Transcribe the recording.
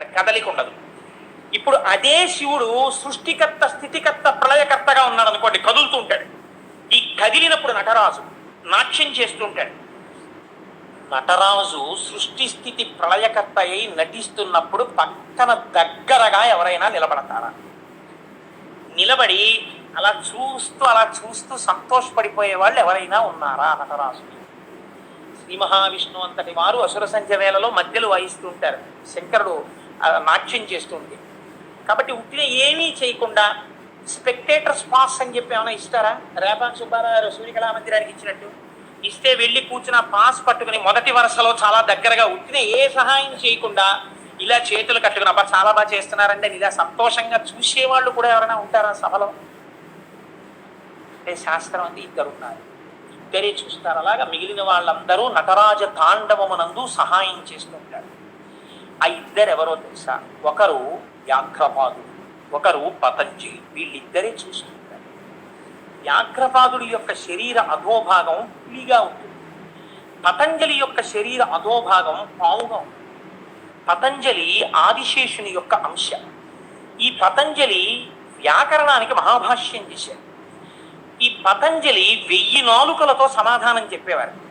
కదలిక ఉండదు ఇప్పుడు అదే శివుడు సృష్టికర్త స్థితికర్త ప్రళయకర్తగా ఉన్నాడు అనుకోండి కదులుతూ ఉంటాడు ఈ కదిలినప్పుడు నటరాజు నాట్యం చేస్తుంటాడు. నటరాజు సృష్టి స్థితి ప్రళయకర్త అయి నటిస్తున్నప్పుడు పక్కన దగ్గరగా ఎవరైనా నిలబడతారా? నిలబడి అలా చూస్తూ అలా చూస్తూ సంతోషపడిపోయే వాళ్ళు ఎవరైనా ఉన్నారా నటరాజు శ్రీ మహావిష్ణువు అంతటి వారు అసుర సంధ్య వేళలో మధ్యలో వహిస్తుంటారు శంకరుడు నాట్యం చేస్తుంది. కాబట్టి ఉట్టిన ఏమీ చేయకుండా స్పెక్టేటర్స్ పాస్ అని చెప్పి ఏమైనా ఇస్తారా? రేపా సుబ్బారావు సూర్యకళా మందిరానికి ఇచ్చినట్టు. ఇస్తే వెళ్ళి కూర్చున్న పాస్ పట్టుకుని మొదటి వరుసలో చాలా దగ్గరగా ఉట్టిన ఏ సహాయం చేయకుండా ఇలా చేతులు కట్టుకుని అబ్బా చాలా బాగా చేస్తున్నారంటే ఇలా సంతోషంగా చూసేవాళ్ళు కూడా ఎవరైనా ఉంటారా సభలో? అంటే శాస్త్రం అంది ఇద్దరు ఉన్నారు. ఇద్దరే చూస్తారు. అలాగా మిగిలిన వాళ్ళందరూ నటరాజ తాండవమునందు సహాయం చేస్తుంటారు. ఆ ఇద్దరెవరో తెలుసా? ఒకరు వ్యాఘ్రపాదుడు ఒకరు పతంజలి. వీళ్ళిద్దరే చూస్తుంటారు వ్యాఘ్రపాదుడి యొక్క శరీర అధోభాగం పులిగా ఉంటుంది. పతంజలి యొక్క శరీర అధోభాగం పావుగా ఉంటుంది. పతంజలి ఆదిశేషుని యొక్క అంశ. ఈ పతంజలి వ్యాకరణానికి మహాభాష్యం చేశారు. ఈ పతంజలి వెయ్యి నాలుకలతో సమాధానం చెప్పేవారు.